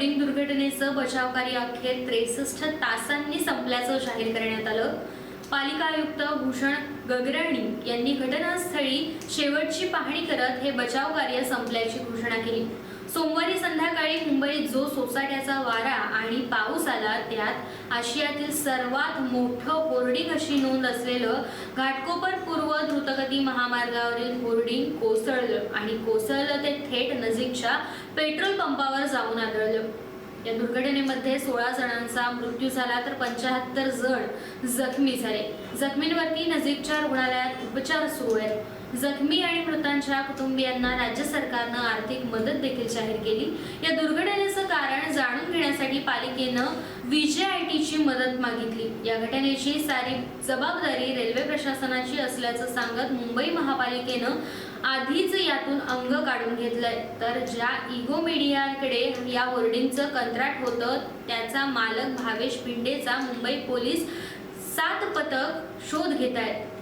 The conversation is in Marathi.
होर्डिंग दुर्घटनेचं बचावकार्य अखेर त्रेसष्ट तासांनी संपल्याचं जाहीर करण्यात आलं. पालिका आयुक्त भूषण गगराणी यांनी घटनास्थळी शेवटची पाहणी करत हे बचाव कार्य संपल्याची घोषणा केली. सोमवारी संध्याकाळी सोसाट्याचा वारा आणि पाऊस आला त्यात आशियातील सर्वात मोठं होर्डिंग अशी नोंद असलेलं घाटकोपर पूर्व द्रुतगती महामार्गावरील होर्डिंग कोसळलं आणि कोसळलं ते थेट नजीकच्या पेट्रोल पंपावर जाऊन आदळलं या दुर्घटनेमध्ये सोळा जणांचा मृत्यू झाला तर पंच्याहत्तर जण जखमी झाले. जखमींवरती नजीकच्या रुग्णालयात उपचार सुरू आहेत. जखमी आणि मृतांच्या कुटुंबियांना राज्य सरकारनं आर्थिक मदत देखील जाहीर केली. या दुर्घटनेचं कारण पालिकेनं विजय आय टीची मदत मागितली. या घटनेची सारी जबाबदारी रेल्वे प्रशासनाची असल्याचं सांगत मुंबई महापालिकेनं आधीच यातून अंग काढून घेतलंय. तर ज्या इगो मीडियाकडे या होर्डिंगचं कंत्राट होतं त्याचा मालक भावेश पिंडेचा मुंबई पोलीस सात पथक शोध घेत आहेत